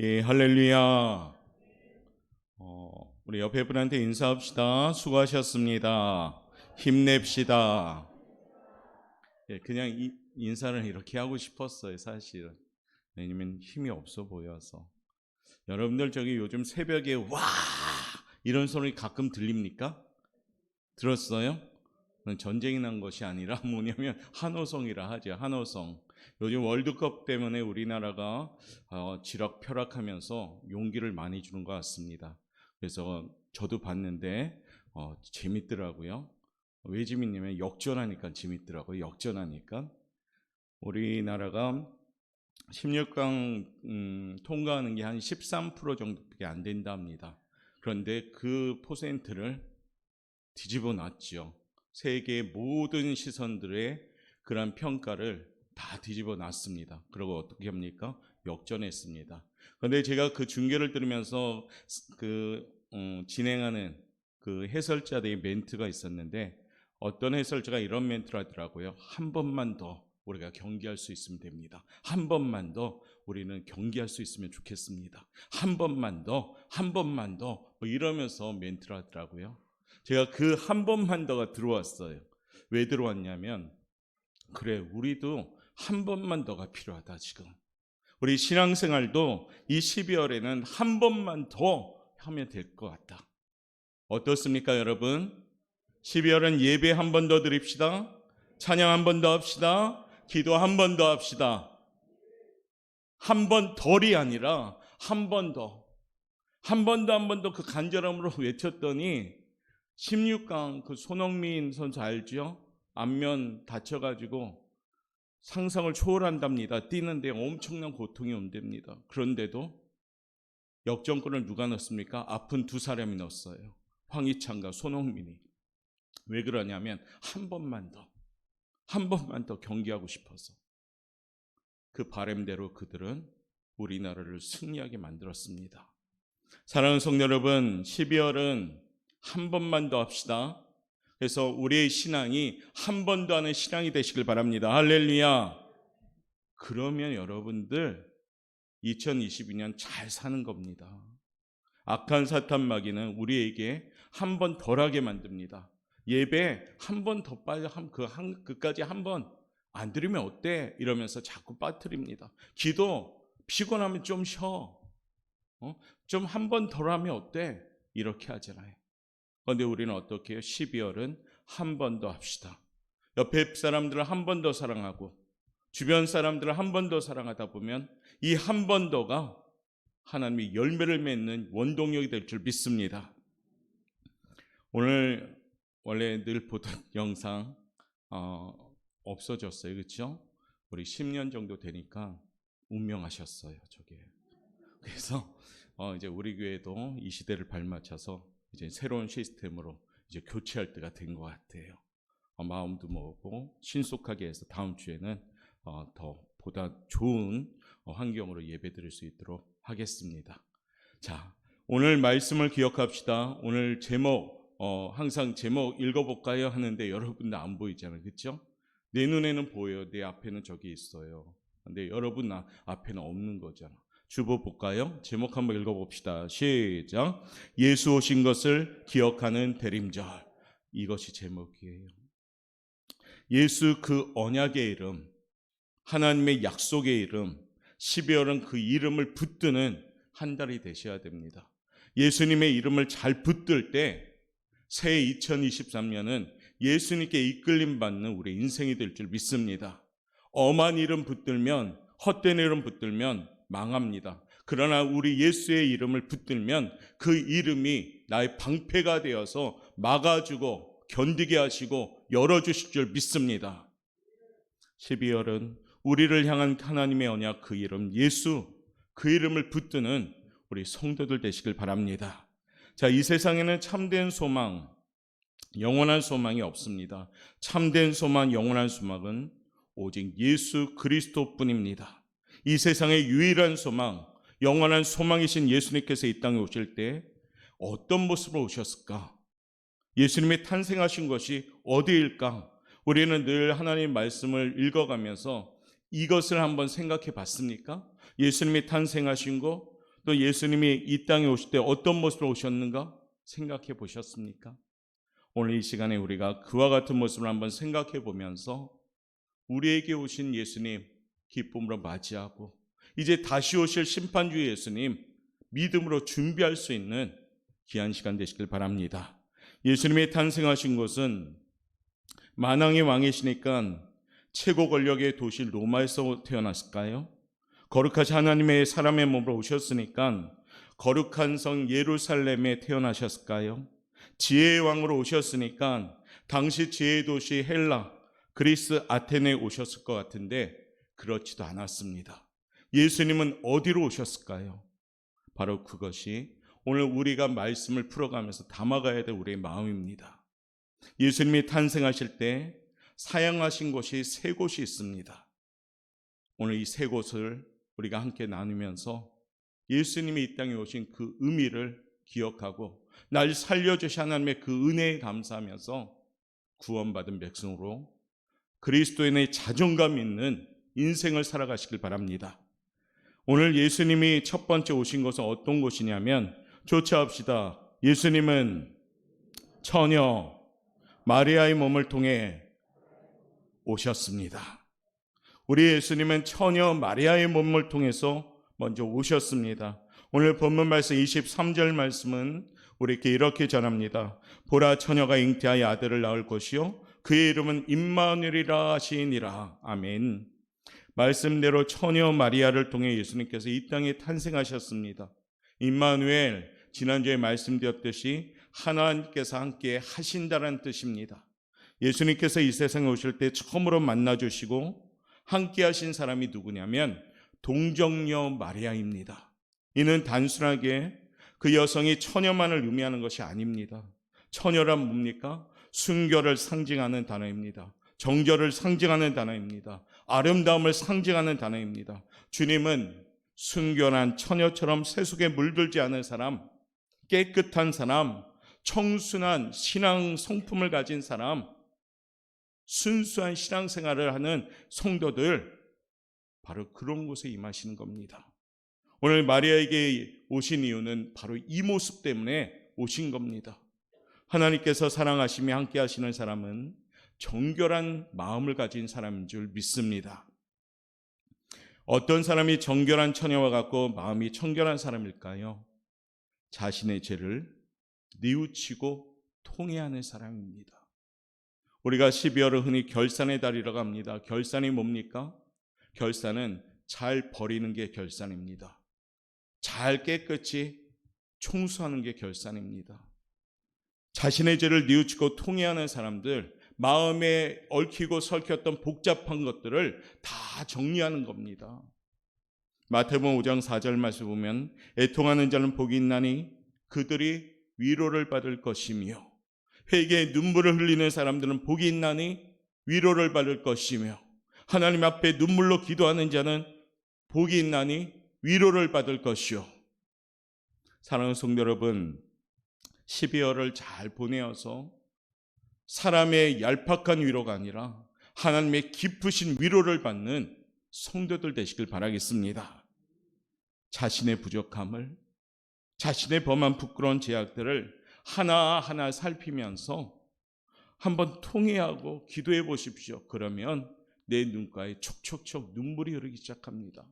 예, 할렐루야. 어, 우리 옆에 분한테 인사합시다. 수고하셨습니다. 힘냅시다. 예, 그냥 이, 인사를 이렇게 하고 싶었어요, 사실은. 왜냐면 힘이 없어 보여서. 여러분들 저기 요즘 새벽에 와! 이런 소리 가끔 들립니까? 들었어요? 전쟁이 난 것이 아니라 뭐냐면 한호성이라 하죠. 한호성. 요즘 월드컵 때문에 우리나라가 어, 지락펴락하면서 용기를 많이 주는 것 같습니다. 그래서 저도 봤는데 어, 재밌더라고요. 왜 재밌냐면 역전하니까 재밌더라고요. 역전하니까 우리나라가 16강 음, 통과하는 게 한 13% 정도밖에 안 된답니다. 그런데 그 퍼센트를 뒤집어 놨죠. 세계 모든 시선들의 그런 평가를 다 뒤집어 놨습니다. 그리고 어떻게 합니까? 역전했습니다. 그런데 제가 그 중계를 들으면서 그 어, 진행하는 그 해설자들의 멘트가 있었는데 어떤 해설자가 이런 멘트를 하더라고요. 한 번만 더 우리가 경기할 수 있으면 됩니다. 한 번만 더 우리는 경기할 수 있으면 좋겠습니다. 한 번만 더, 한 번만 더, 뭐 이러면서 멘트를 하더라고요. 제가 그 한 번만 더가 들어왔어요. 왜 들어왔냐면, 그래, 우리도 한 번만 더가 필요하다, 지금. 우리 신앙생활도 이 12월에는 한 번만 더 하면 될 것 같다. 어떻습니까, 여러분? 12월은 예배 한 번 더 드립시다. 찬양 한 번 더 합시다. 기도 한 번 더 합시다. 한 번 덜이 아니라 한 번 더. 한 번 더 한 번 더 그 간절함으로 외쳤더니 16강 그 손흥민 선수 알죠? 안면 다쳐가지고 상상을 초월한답니다. 뛰는데 엄청난 고통이 온답니다. 그런데도 역전골을 누가 넣습니까? 아픈 두 사람이 넣었어요. 황희찬과 손흥민이. 왜 그러냐면 한 번만 더, 한 번만 더 경기하고 싶어서 그 바램대로 그들은 우리나라를 승리하게 만들었습니다. 사랑하는 성도 여러분, 12월은 한 번만 더 합시다. 그래서 우리의 신앙이 한번더 하는 신앙이 되시길 바랍니다. 할렐루야. 그러면 여러분들 2022년 잘 사는 겁니다. 악한 사탄 마귀는 우리에게 한 번 덜하게 만듭니다. 예배 한 번 더 빨리 한, 그 한, 그까지 한 번안 드리면 어때? 이러면서 자꾸 빠뜨립니다. 기도 피곤하면 좀 쉬어. 어? 좀한 번 덜 하면 어때? 이렇게 하잖아요. 그런데 우리는 어떻게 해요? 12월은 한 번 더 합시다. 옆에 사람들을 한 번 더 사랑하고 주변 사람들을 한 번 더 사랑하다 보면 이 한 번 더가 하나님이 열매를 맺는 원동력이 될 줄 믿습니다. 오늘 원래 늘 보던 영상 어, 없어졌어요, 그렇죠? 우리 10년 정도 되니까 운명하셨어요, 저게. 그래서 어, 이제 우리 교회도 이 시대를 발맞춰서 이제 새로운 시스템으로 이제 교체할 때가 된 것 같아요. 어, 마음도 먹고 신속하게 해서 다음 주에는 어, 더 보다 좋은 어, 환경으로 예배드릴 수 있도록 하겠습니다. 자, 오늘 말씀을 기억합시다. 오늘 제목 어, 항상 제목 읽어볼까요 하는데 여러분들 안 보이잖아요, 그렇죠? 내 눈에는 보여요. 내 앞에는 저기 있어요. 근데 여러분 나 앞에는 없는 거잖아. 주보 볼까요? 제목 한번 읽어봅시다. 시작. 예수 오신 것을 기억하는 대림절. 이것이 제목이에요. 예수 그 언약의 이름, 하나님의 약속의 이름, 12월은 그 이름을 붙드는 한 달이 되셔야 됩니다. 예수님의 이름을 잘 붙들 때 새해 2023년은 예수님께 이끌림 받는 우리 인생이 될 줄 믿습니다. 엄한 이름 붙들면 헛된 이름 붙들면 망합니다. 그러나 우리 예수의 이름을 붙들면 그 이름이 나의 방패가 되어서 막아주고 견디게 하시고 열어주실 줄 믿습니다. 12월은 우리를 향한 하나님의 언약 그 이름 예수 그 이름을 붙드는 우리 성도들 되시길 바랍니다. 자, 이 세상에는 참된 소망, 영원한 소망이 없습니다. 참된 소망, 영원한 소망은 오직 예수 그리스도뿐입니다. 이 세상의 유일한 소망, 영원한 소망이신 예수님께서 이 땅에 오실 때 어떤 모습으로 오셨을까? 예수님이 탄생하신 것이 어디일까? 우리는 늘 하나님 말씀을 읽어가면서 이것을 한번 생각해 봤습니까? 예수님이 탄생하신 거, 또 예수님이 이 땅에 오실 때 어떤 모습으로 오셨는가 생각해 보셨습니까? 오늘 이 시간에 우리가 그와 같은 모습을 한번 생각해 보면서 우리에게 오신 예수님 기쁨으로 맞이하고 이제 다시 오실 심판주 예수님 믿음으로 준비할 수 있는 귀한 시간 되시길 바랍니다. 예수님이 탄생하신 곳은 만왕의 왕이시니까 최고 권력의 도시 로마에서 태어났을까요? 거룩하신 하나님의 사람의 몸으로 오셨으니까 거룩한 성 예루살렘에 태어나셨을까요? 지혜의 왕으로 오셨으니까 당시 지혜의 도시 헬라, 그리스 아테네에 오셨을 것 같은데 그렇지도 않았습니다. 예수님은 어디로 오셨을까요? 바로 그것이 오늘 우리가 말씀을 풀어가면서 담아가야 될 우리의 마음입니다. 예수님이 탄생하실 때 사양하신 곳이 세 곳이 있습니다. 오늘 이 세 곳을 우리가 함께 나누면서 예수님이 이 땅에 오신 그 의미를 기억하고 날 살려주신 하나님의 그 은혜에 감사하면서 구원받은 백성으로 그리스도인의 자존감 있는 인생을 살아가시길 바랍니다. 오늘 예수님이 첫 번째 오신 것은 어떤 곳이냐면 조차합시다. 예수님은 처녀 마리아의 몸을 통해 오셨습니다. 우리 예수님은 처녀 마리아의 몸을 통해서 먼저 오셨습니다. 오늘 본문 말씀 23절 말씀은 우리에게 이렇게 전합니다. 보라 처녀가 잉태하여 아들을 낳을 것이요 그의 이름은 임마누엘이라 하시니라. 아멘. 말씀대로 처녀 마리아를 통해 예수님께서 이 땅에 탄생하셨습니다. 임마누엘 지난주에 말씀드렸듯이 하나님께서 함께 하신다는 뜻입니다. 예수님께서 이 세상에 오실 때 처음으로 만나 주시고 함께 하신 사람이 누구냐면 동정녀 마리아입니다. 이는 단순하게 그 여성이 처녀만을 의미하는 것이 아닙니다. 처녀란 뭡니까? 순결을 상징하는 단어입니다. 정결을 상징하는 단어입니다. 아름다움을 상징하는 단어입니다. 주님은 순결한 처녀처럼 세속에 물들지 않은 사람, 깨끗한 사람, 청순한 신앙 성품을 가진 사람, 순수한 신앙생활을 하는 성도들, 바로 그런 곳에 임하시는 겁니다. 오늘 마리아에게 오신 이유는 바로 이 모습 때문에 오신 겁니다. 하나님께서 사랑하시며 함께 하시는 사람은 정결한 마음을 가진 사람인 줄 믿습니다. 어떤 사람이 정결한 처녀와 같고 마음이 청결한 사람일까요? 자신의 죄를 뉘우치고 통회하는 사람입니다. 우리가 12월을 흔히 결산의 달이라고 합니다. 결산이 뭡니까? 결산은 잘 버리는 게 결산입니다. 잘 깨끗이 청소하는 게 결산입니다. 자신의 죄를 뉘우치고 통회하는 사람들, 마음에 얽히고 설켰던 복잡한 것들을 다 정리하는 겁니다. 마태복음 5장 4절 말씀 보면 애통하는 자는 복이 있나니 그들이 위로를 받을 것이며 회개에 눈물을 흘리는 사람들은 복이 있나니 위로를 받을 것이며 하나님 앞에 눈물로 기도하는 자는 복이 있나니 위로를 받을 것이요. 사랑하는 성도 여러분, 12월을 잘 보내어서 사람의 얄팍한 위로가 아니라 하나님의 깊으신 위로를 받는 성도들 되시길 바라겠습니다. 자신의 부족함을, 자신의 범한 부끄러운 제약들을 하나하나 살피면서 한번 통회하고 기도해 보십시오. 그러면 내 눈가에 촉촉촉 눈물이 흐르기 시작합니다.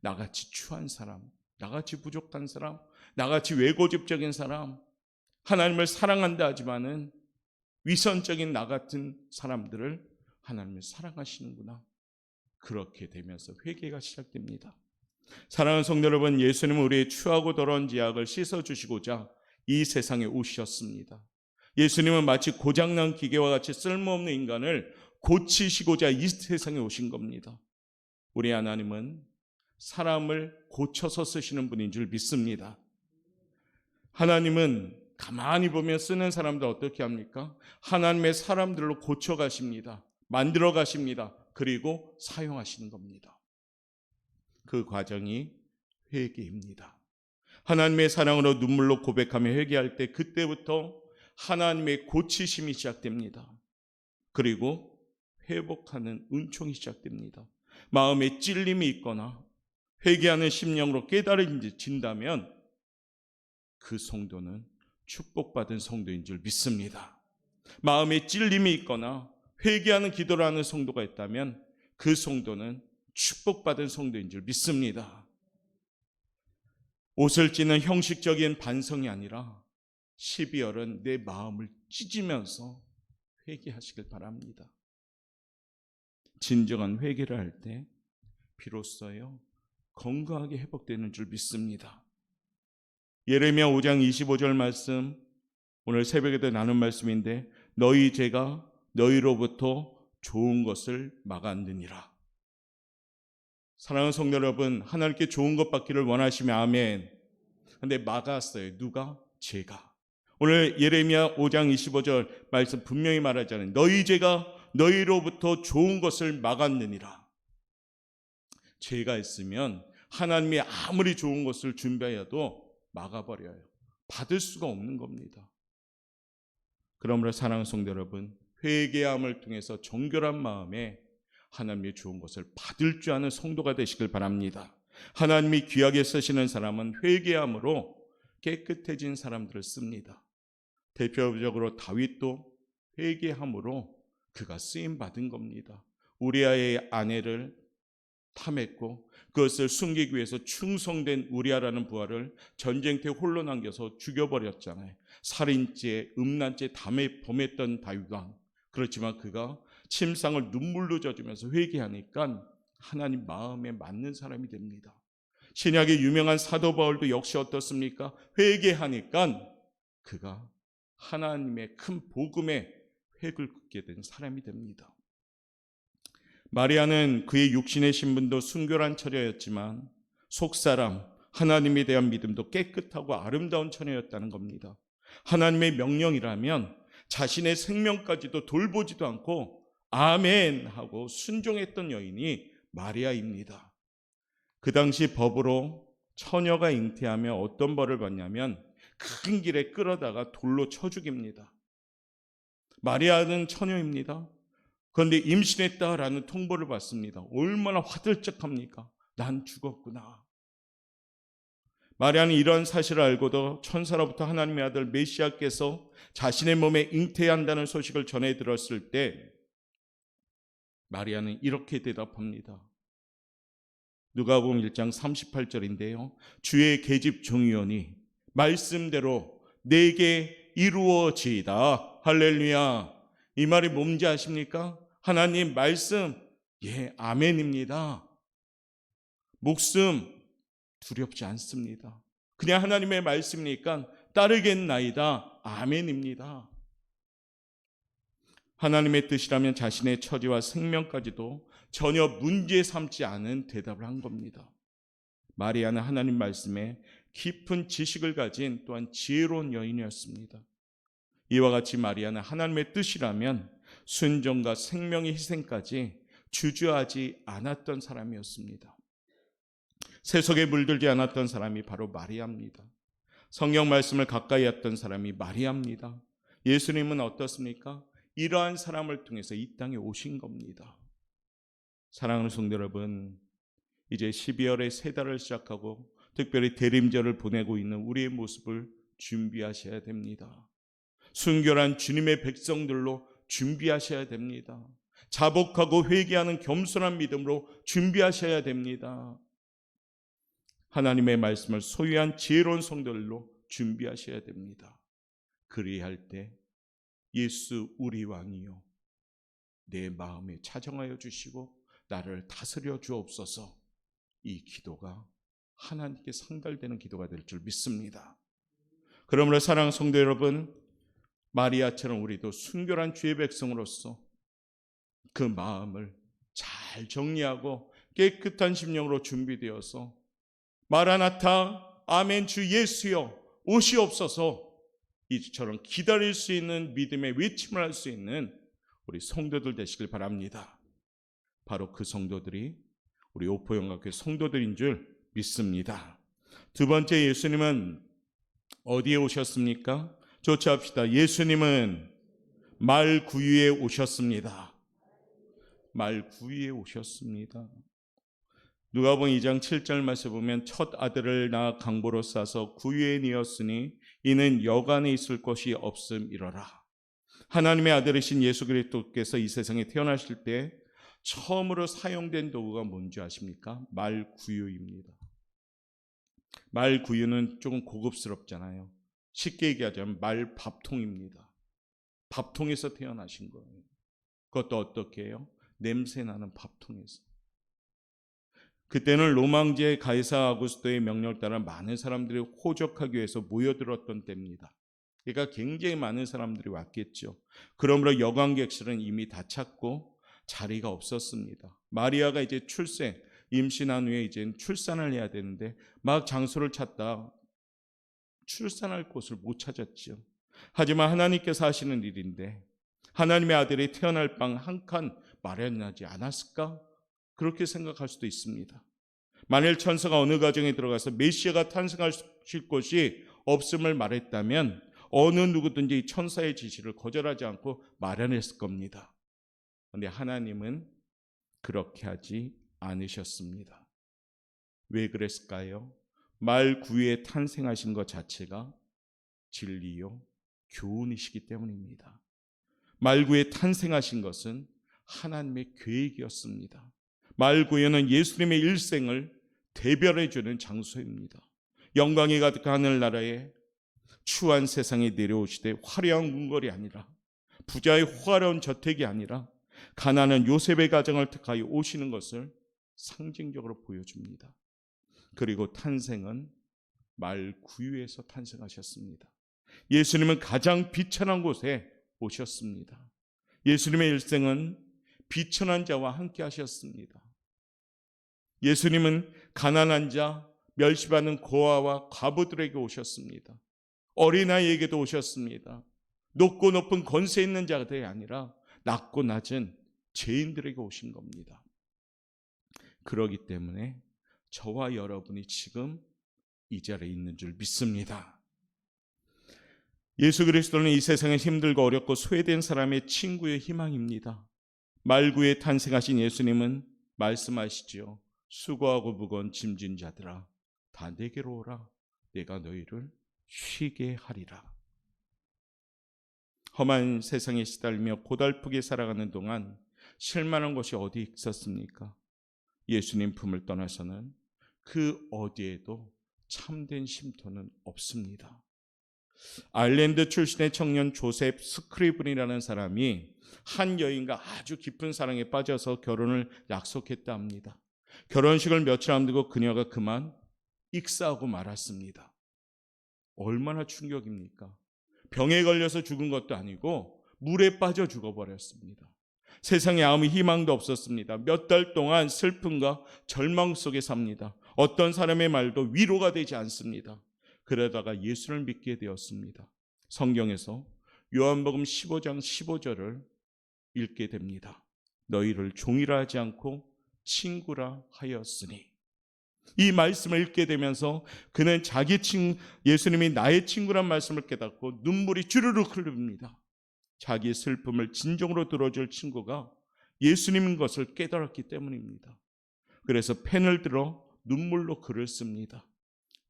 나같이 추한 사람, 나같이 부족한 사람, 나같이 외고집적인 사람, 하나님을 사랑한다 하지만은 위선적인 나 같은 사람들을 하나님을 사랑하시는구나. 그렇게 되면서 회개가 시작됩니다. 사랑하는 성도 여러분, 예수님은 우리의 추하고 더러운 지약을 씻어 주시고자 이 세상에 오셨습니다. 예수님은 마치 고장난 기계와 같이 쓸모없는 인간을 고치시고자 이 세상에 오신 겁니다. 우리 하나님은 사람을 고쳐서 쓰시는 분인 줄 믿습니다. 하나님은 가만히 보면 쓰는 사람들 어떻게 합니까? 하나님의 사람들로 고쳐 가십니다. 만들어 가십니다. 그리고 사용하시는 겁니다. 그 과정이 회개입니다. 하나님의 사랑으로 눈물로 고백하며 회개할 때 그때부터 하나님의 고치심이 시작됩니다. 그리고 회복하는 은총이 시작됩니다. 마음에 찔림이 있거나 회개하는 심령으로 깨달아진다면 그 성도는 축복받은 성도인 줄 믿습니다. 마음에 찔림이 있거나 회개하는 기도를 하는 성도가 있다면 그 성도는 축복받은 성도인 줄 믿습니다. 옷을 찌는 형식적인 반성이 아니라 12월은 내 마음을 찢으면서 회개하시길 바랍니다. 진정한 회개를 할 때 비로소요 건강하게 회복되는 줄 믿습니다. 예레미야 5장 25절 말씀 오늘 새벽에도 나눈 말씀인데 너희 죄가 너희로부터 좋은 것을 막았느니라. 사랑하는 성도 여러분, 하나님께 좋은 것 받기를 원하시면 아멘. 근데 막았어요. 누가? 죄가. 오늘 예레미야 5장 25절 말씀 분명히 말하잖아요. 너희 죄가 너희로부터 좋은 것을 막았느니라. 죄가 있으면 하나님이 아무리 좋은 것을 준비하여도 막아버려요. 받을 수가 없는 겁니다. 그러므로 사랑하는 성도 여러분, 회개함을 통해서 정결한 마음에 하나님의 좋은 것을 받을 줄 아는 성도가 되시길 바랍니다. 하나님이 귀하게 쓰시는 사람은 회개함으로 깨끗해진 사람들을 씁니다. 대표적으로 다윗도 회개함으로 그가 쓰임 받은 겁니다. 우리아의 아내를 탐했고 그것을 숨기기 위해서 충성된 우리아라는 부하를 전쟁터에 홀로 남겨서 죽여버렸잖아요. 살인죄, 음란죄 담에 범했던 다윗 왕. 그렇지만 그가 침상을 눈물로 젖으면서 회개하니까 하나님 마음에 맞는 사람이 됩니다. 신약의 유명한 사도 바울도 역시 어떻습니까? 회개하니까 그가 하나님의 큰 복음에 획을 긋게 된 사람이 됩니다. 마리아는 그의 육신의 신분도 순결한 처녀였지만 속사람 하나님에 대한 믿음도 깨끗하고 아름다운 처녀였다는 겁니다. 하나님의 명령이라면 자신의 생명까지도 돌보지도 않고 아멘 하고 순종했던 여인이 마리아입니다. 그 당시 법으로 처녀가 잉태하며 어떤 벌을 받냐면 큰 길에 끌어다가 돌로 쳐 죽입니다. 마리아는 처녀입니다. 그런데 임신했다라는 통보를 받습니다. 얼마나 화들짝합니까? 난 죽었구나. 마리아는 이런 사실을 알고도 천사로부터 하나님의 아들 메시아께서 자신의 몸에 잉태한다는 소식을 전해 들었을 때 마리아는 이렇게 대답합니다. 누가복음 1장 38절인데요. 주의 계집 종이오니 말씀대로 내게 이루어지이다. 할렐루야. 이 말이 뭔지 아십니까? 하나님 말씀 예, 아멘입니다. 목숨 두렵지 않습니다. 그냥 하나님의 말씀이니까 따르겠나이다. 아멘입니다. 하나님의 뜻이라면 자신의 처지와 생명까지도 전혀 문제 삼지 않은 대답을 한 겁니다. 마리아는 하나님 말씀에 깊은 지식을 가진 또한 지혜로운 여인이었습니다. 이와 같이 마리아는 하나님의 뜻이라면 순종과 생명의 희생까지 주저하지 않았던 사람이었습니다. 세속에 물들지 않았던 사람이 바로 마리아입니다. 성경 말씀을 가까이 했던 사람이 마리아입니다. 예수님은 어떻습니까? 이러한 사람을 통해서 이 땅에 오신 겁니다. 사랑하는 성도 여러분, 이제 12월의 세 달을 시작하고 특별히 대림절을 보내고 있는 우리의 모습을 준비하셔야 됩니다. 순결한 주님의 백성들로 준비하셔야 됩니다. 자복하고 회개하는 겸손한 믿음으로 준비하셔야 됩니다. 하나님의 말씀을 소유한 지혜로운 성들로 준비하셔야 됩니다. 그리할 때 예수 우리 왕이요 내 마음에 차정하여 주시고 나를 다스려 주옵소서. 이 기도가 하나님께 상달되는 기도가 될 줄 믿습니다. 그러므로 사랑 성도 여러분, 마리아처럼 우리도 순결한 주의 백성으로서 그 마음을 잘 정리하고 깨끗한 심령으로 준비되어서 마라나타 아멘 주 예수여 오시옵소서 이처럼 기다릴 수 있는 믿음의 외침을 할 수 있는 우리 성도들 되시길 바랍니다. 바로 그 성도들이 우리 오포영학교 성도들인 줄 믿습니다. 두 번째 예수님은 어디에 오셨습니까? 조치합시다. 예수님은 말 구유에 오셨습니다. 말 구유에 오셨습니다. 누가복음 2장 7절 말씀 보면 첫 아들을 낳아 강보로 싸서 구유엔이었으니 이는 여간에 있을 것이 없음이러라. 하나님의 아들이신 예수 그리스도께서 이 세상에 태어나실 때 처음으로 사용된 도구가 뭔지 아십니까? 말구유입니다. 말구유는 조금 고급스럽잖아요. 쉽게 얘기하자면 말밥통입니다. 밥통에서 태어나신 거예요. 그것도 어떻게 해요? 냄새 나는 밥통에서. 그때는 로망제 가이사 아구스토의 명령을 따라 많은 사람들이 호적하기 위해서 모여들었던 때입니다. 그러니까 굉장히 많은 사람들이 왔겠죠. 그러므로 여관객실은 이미 다 찼고 자리가 없었습니다. 마리아가 이제 출생, 임신한 후에 이제 출산을 해야 되는데 막 장소를 찾다 출산할 곳을 못 찾았죠. 하지만 하나님께서 하시는 일인데 하나님의 아들이 태어날 방 한 칸 마련하지 않았을까? 그렇게 생각할 수도 있습니다. 만일 천사가 어느 가정에 들어가서 메시아가 탄생하실 곳이 없음을 말했다면 어느 누구든지 천사의 지시를 거절하지 않고 마련했을 겁니다. 그런데 하나님은 그렇게 하지 않으셨습니다. 왜 그랬을까요? 말 구유에 탄생하신 것 자체가 진리요 교훈이시기 때문입니다. 말구에 탄생하신 것은 하나님의 계획이었습니다. 말구에는 예수님의 일생을 대별해 주는 장소입니다. 영광이 가득한 하늘나라에 추한 세상에 내려오시되 화려한 궁궐이 아니라 부자의 호화로운 저택이 아니라 가난한 요셉의 가정을 택하여 오시는 것을 상징적으로 보여줍니다. 그리고 탄생은 말 구유에서 탄생하셨습니다. 예수님은 가장 비천한 곳에 오셨습니다. 예수님의 일생은 비천한 자와 함께 하셨습니다. 예수님은 가난한 자, 멸시받는 고아와 과부들에게 오셨습니다. 어린아이에게도 오셨습니다. 높고 높은 권세 있는 자들이 아니라 낮고 낮은 죄인들에게 오신 겁니다. 그러기 때문에 저와 여러분이 지금 이 자리에 있는 줄 믿습니다. 예수 그리스도는 이 세상에 힘들고 어렵고 소외된 사람의 친구의 희망입니다. 말구에 탄생하신 예수님은 말씀하시지요. 수고하고 무거운 짐진 자들아 다 내게로 오라 내가 너희를 쉬게 하리라. 험한 세상에 시달리며 고달프게 살아가는 동안 실만한 것이 어디 있었습니까? 예수님 품을 떠나서는 그 어디에도 참된 쉼터는 없습니다. 아일랜드 출신의 청년 조셉 스크리븐이라는 사람이 한 여인과 아주 깊은 사랑에 빠져서 결혼을 약속했다 합니다. 결혼식을 며칠 앞두고 그녀가 그만 익사하고 말았습니다. 얼마나 충격입니까? 병에 걸려서 죽은 것도 아니고 물에 빠져 죽어버렸습니다. 세상에 아무 희망도 없었습니다. 몇 달 동안 슬픔과 절망 속에 삽니다. 어떤 사람의 말도 위로가 되지 않습니다. 그러다가 예수를 믿게 되었습니다. 성경에서 요한복음 15장 15절을 읽게 됩니다. 너희를 종이라 하지 않고 친구라 하였으니 이 말씀을 읽게 되면서 그는 자기 친 예수님이 나의 친구란 말씀을 깨닫고 눈물이 주르륵 흐릅니다. 자기 슬픔을 진정으로 들어줄 친구가 예수님인 것을 깨달았기 때문입니다. 그래서 펜을 들어 눈물로 글을 씁니다.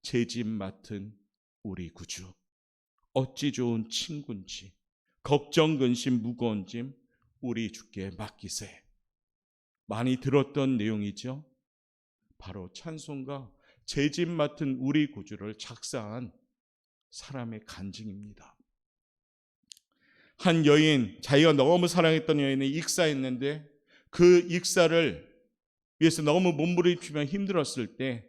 제 집 맡은 우리 구주. 어찌 좋은 친군지 걱정 근심 무거운 짐 우리 주께 맡기세. 많이 들었던 내용이죠. 바로 찬송가 제 집 맡은 우리 구주를 작사한 사람의 간증입니다. 한 여인, 자기가 너무 사랑했던 여인이 익사했는데 그 익사를 위해서 너무 몸부림치며 힘들었을 때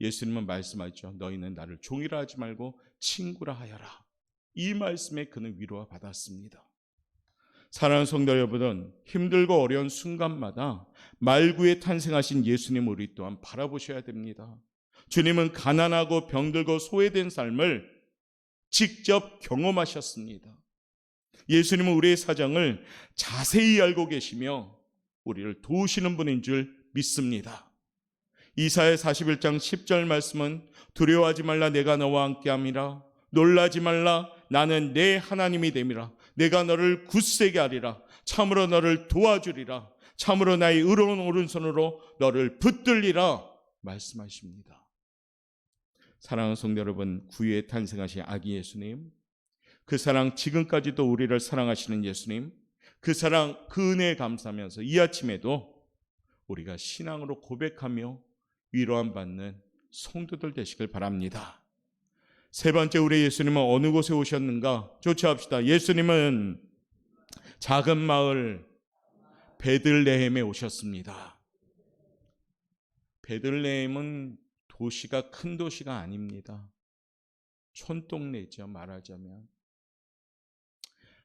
예수님은 말씀하죠. 너희는 나를 종이라 하지 말고 친구라 하여라. 이 말씀에 그는 위로와 받았습니다. 사랑하는 성도 여러분, 힘들고 어려운 순간마다 말구에 탄생하신 예수님 우리 또한 바라보셔야 됩니다. 주님은 가난하고 병들고 소외된 삶을 직접 경험하셨습니다. 예수님은 우리의 사정을 자세히 알고 계시며 우리를 도우시는 분인 줄 믿습니다. 이사의 41장 10절 말씀은 두려워하지 말라 내가 너와 함께함이라 놀라지 말라 나는 내 하나님이 됨이라 내가 너를 굳세게 하리라 참으로 너를 도와주리라 참으로 나의 의로운 오른손으로 너를 붙들리라 말씀하십니다. 사랑하는 성도 여러분, 구유에 탄생하신 아기 예수님, 그 사랑 지금까지도 우리를 사랑하시는 예수님, 그 사랑 그 은혜에 감사하면서 이 아침에도 우리가 신앙으로 고백하며 위로함 받는 성도들 되시길 바랍니다. 세 번째 우리 예수님은 어느 곳에 오셨는가? 조치합시다. 예수님은 작은 마을 베들레헴에 오셨습니다. 베들레헴은 도시가 큰 도시가 아닙니다. 촌동네죠, 말하자면.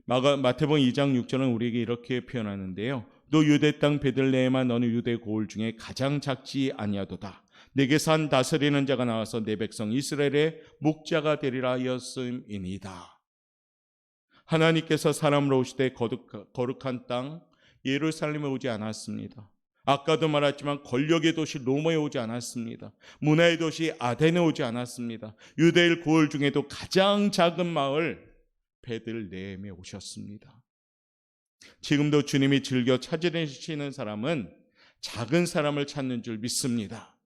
마가, 마태복음 2장 6절은 우리에게 이렇게 표현하는데요. 너 유대 땅 베들레헴아 너는 유대 고을 중에 가장 작지 아니하도다. 내게 산 다스리는 자가 나와서 내 백성 이스라엘의 목자가 되리라 하였음이니이다. 하나님께서 사람으로 오시되 거룩, 거룩한 땅 예루살렘에 오지 않았습니다. 아까도 말했지만 권력의 도시 로마에 오지 않았습니다. 문화의 도시 아덴에 오지 않았습니다. 유대일 고을 중에도 가장 작은 마을 베들레헴에 오셨습니다. 지금도 주님이 즐겨 찾으시는 사람은 작은 사람을 찾는 줄 믿습니다.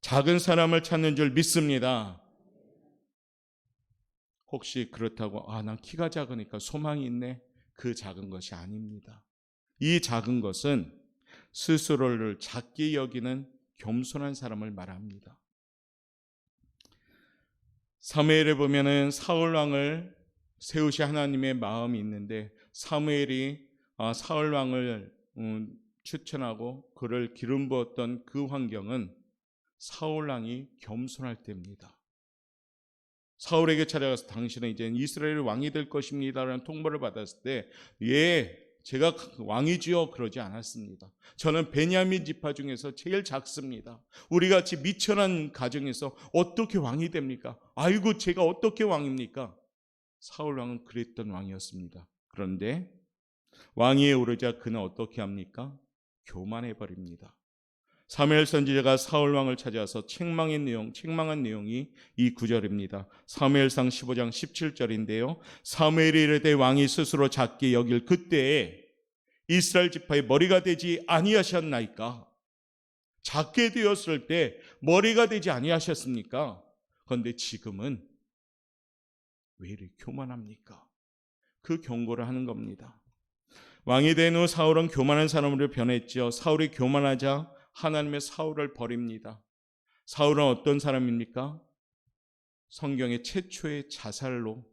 작은 사람을 찾는 줄 믿습니다. 혹시 그렇다고 아, 난 키가 작으니까 소망이 있네. 그 작은 것이 아닙니다. 이 작은 것은 스스로를 작게 여기는 겸손한 사람을 말합니다. 사무엘에 보면은 사울 왕을 세우시 하나님의 마음이 있는데 사무엘이 아, 사울 왕을 음, 추천하고 그를 기름 부었던 그 환경은 사울 왕이 겸손할 때입니다. 사울에게 찾아가서 당신은 이제 이스라엘 왕이 될 것입니다라는 통보를 받았을 때, 예, 제가 왕이지요 그러지 않았습니다. 저는 베냐민 지파 중에서 제일 작습니다. 우리 같이 미천한 가정에서 어떻게 왕이 됩니까? 아이고 제가 어떻게 왕입니까? 사울 왕은 그랬던 왕이었습니다. 그런데 왕위에 오르자 그는 어떻게 합니까? 교만해 버립니다. 사무엘 선지자가 사울 왕을 찾아서 책망한 내용, 책망한 내용이 이 구절입니다. 사무엘상 15장 17절인데요. 사무엘이 이르되 왕이 스스로 작게 여길 그때에 이스라엘 지파의 머리가 되지 아니하셨나이까? 작게 되었을 때 머리가 되지 아니하셨습니까? 그런데 지금은 왜 이렇게 교만합니까? 그 경고를 하는 겁니다. 왕이 된 후 사울은 교만한 사람으로 변했죠. 사울이 교만하자 하나님의 사울을 버립니다. 사울은 어떤 사람입니까? 성경의 최초의 자살로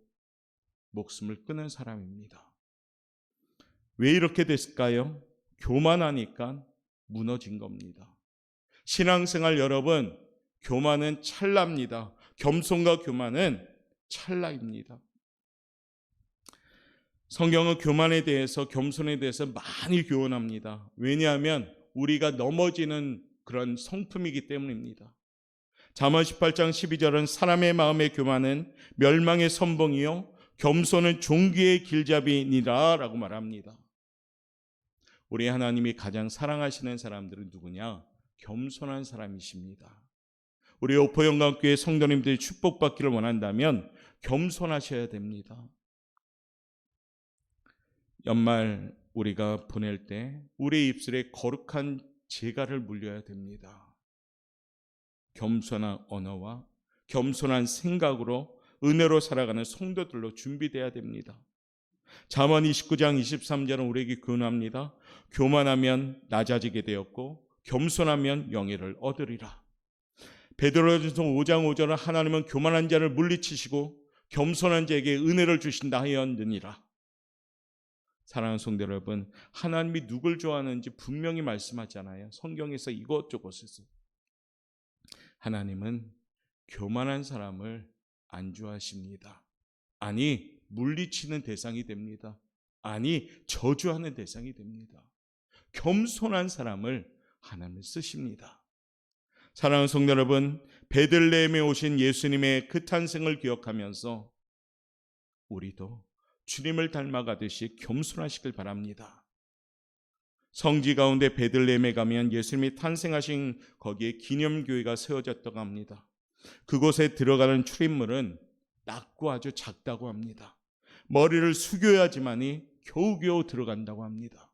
목숨을 끊은 사람입니다. 왜 이렇게 됐을까요? 교만하니까 무너진 겁니다. 신앙생활 여러분, 교만은 찰나입니다. 겸손과 교만은 찰나입니다. 성경은 교만에 대해서 겸손에 대해서 많이 교훈합니다. 왜냐하면 우리가 넘어지는 그런 성품이기 때문입니다. 잠언 18장 12절은 사람의 마음의 교만은 멸망의 선봉이요 겸손은 종기의 길잡이니라라고 말합니다. 우리 하나님이 가장 사랑하시는 사람들은 누구냐? 겸손한 사람이십니다. 우리 오포 영광교회 성도님들이 축복받기를 원한다면 겸손하셔야 됩니다. 연말 우리가 보낼 때 우리 입술에 거룩한 재갈을 물려야 됩니다. 겸손한 언어와 겸손한 생각으로 은혜로 살아가는 성도들로 준비돼야 됩니다. 잠언 29장 23절은 우리에게 교훈합니다. 교만하면 낮아지게 되었고 겸손하면 영예를 얻으리라. 베드로전서 5장 5절은 하나님은 교만한 자를 물리치시고 겸손한 자에게 은혜를 주신다 하였느니라. 사랑하는 성도 여러분, 하나님이 누굴 좋아하는지 분명히 말씀하잖아요. 성경에서 이것저것에서. 하나님은 교만한 사람을 안 좋아하십니다. 아니, 물리치는 대상이 됩니다. 아니, 저주하는 대상이 됩니다. 겸손한 사람을 하나님을 쓰십니다. 사랑하는 성도 여러분, 베들레헴에 오신 예수님의 그 탄생을 기억하면서 우리도 주님을 닮아가듯이 겸손하시길 바랍니다. 성지 가운데 베들레헴에 가면 예수님이 탄생하신 거기에 기념교회가 세워졌다고 합니다. 그곳에 들어가는 출입물은 낮고 아주 작다고 합니다. 머리를 숙여야지만이 겨우겨우 들어간다고 합니다.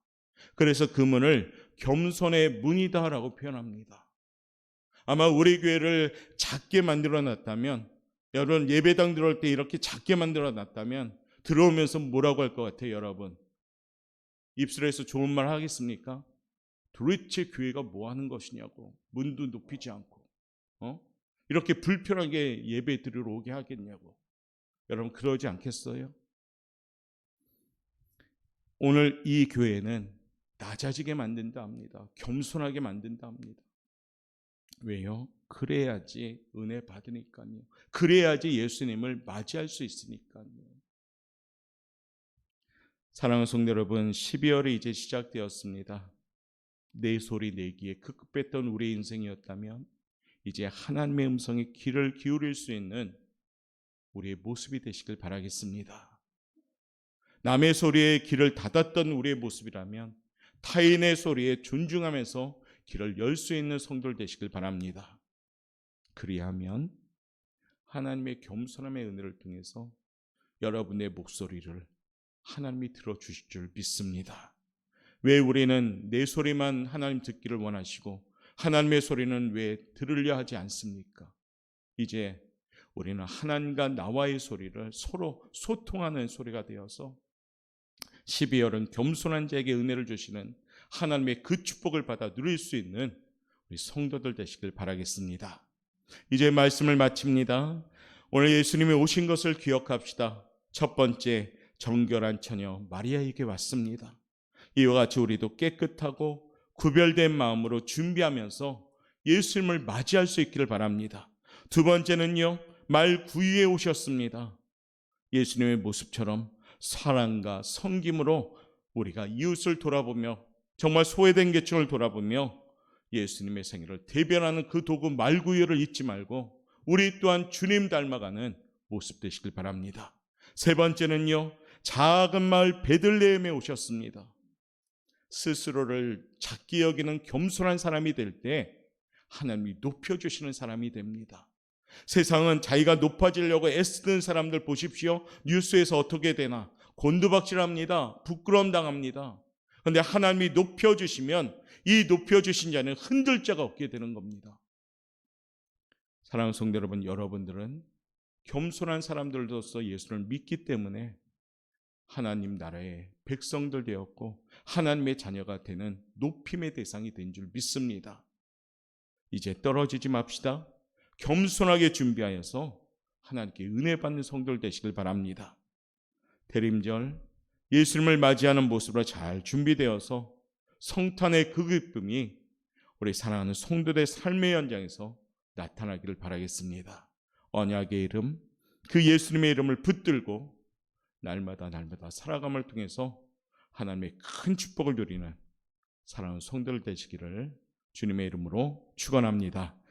그래서 그 문을 겸손의 문이다라고 표현합니다. 아마 우리 교회를 작게 만들어 놨다면 여러분 예배당 들어올 때 이렇게 작게 만들어 놨다면 들어오면서 뭐라고 할 것 같아요, 여러분? 입술에서 좋은 말 하겠습니까? 도대체 교회가 뭐 하는 것이냐고 문도 높이지 않고 어? 이렇게 불편하게 예배 드리러 오게 하겠냐고 여러분 그러지 않겠어요? 오늘 이 교회는 낮아지게 만든다 합니다. 겸손하게 만든다 합니다. 왜요? 그래야지 은혜 받으니까요. 그래야지 예수님을 맞이할 수 있으니까요. 사랑하는 성도 여러분, 12월이 이제 시작되었습니다. 내 소리 내기에 급급했던 우리의 인생이었다면 이제 하나님의 음성에 귀를 기울일 수 있는 우리의 모습이 되시길 바라겠습니다. 남의 소리에 귀를 닫았던 우리의 모습이라면 타인의 소리에 존중하면서 길을 열수 있는 성도들 되시길 바랍니다. 그리하면 하나님의 겸손함의 은혜를 통해서 여러분의 목소리를 하나님이 들어주실 줄 믿습니다. 왜 우리는 내 소리만 하나님 듣기를 원하시고 하나님의 소리는 왜 들으려 하지 않습니까? 이제 우리는 하나님과 나와의 소리를 서로 소통하는 소리가 되어서 12월은 겸손한 자에게 은혜를 주시는 하나님의 그 축복을 받아 누릴 수 있는 우리 성도들 되시길 바라겠습니다. 이제 말씀을 마칩니다. 오늘 예수님이 오신 것을 기억합시다. 첫 번째 정결한 처녀 마리아에게 왔습니다. 이와 같이 우리도 깨끗하고 구별된 마음으로 준비하면서 예수님을 맞이할 수 있기를 바랍니다. 두 번째는요, 말 구유에 오셨습니다. 예수님의 모습처럼 사랑과 섬김으로 우리가 이웃을 돌아보며 정말 소외된 계층을 돌아보며 예수님의 생애를 대변하는 그 도구 말구유를 잊지 말고 우리 또한 주님 닮아가는 모습 되시길 바랍니다. 세 번째는요, 작은 마을 베들레헴에 오셨습니다. 스스로를 작게 여기는 겸손한 사람이 될 때 하나님이 높여주시는 사람이 됩니다. 세상은 자기가 높아지려고 애쓰는 사람들 보십시오. 뉴스에서 어떻게 되나 곤두박질합니다. 부끄러움 당합니다. 그런데 하나님이 높여주시면 이 높여주신 자는 흔들 자가 없게 되는 겁니다. 사랑하는 성도 여러분, 여러분들은 겸손한 사람들로서 예수를 믿기 때문에 하나님 나라의 백성들 되었고 하나님의 자녀가 되는 높임의 대상이 된 줄 믿습니다. 이제 떨어지지 맙시다. 겸손하게 준비하여서 하나님께 은혜 받는 성도들 되시길 바랍니다. 대림절 예수님을 맞이하는 모습으로 잘 준비되어서 성탄의 그 기쁨이 우리 사랑하는 성도들의 삶의 현장에서 나타나기를 바라겠습니다. 언약의 이름, 그 예수님의 이름을 붙들고 날마다 날마다 살아감을 통해서 하나님의 큰 축복을 누리는 사랑하는 성도들 되시기를 주님의 이름으로 축원합니다.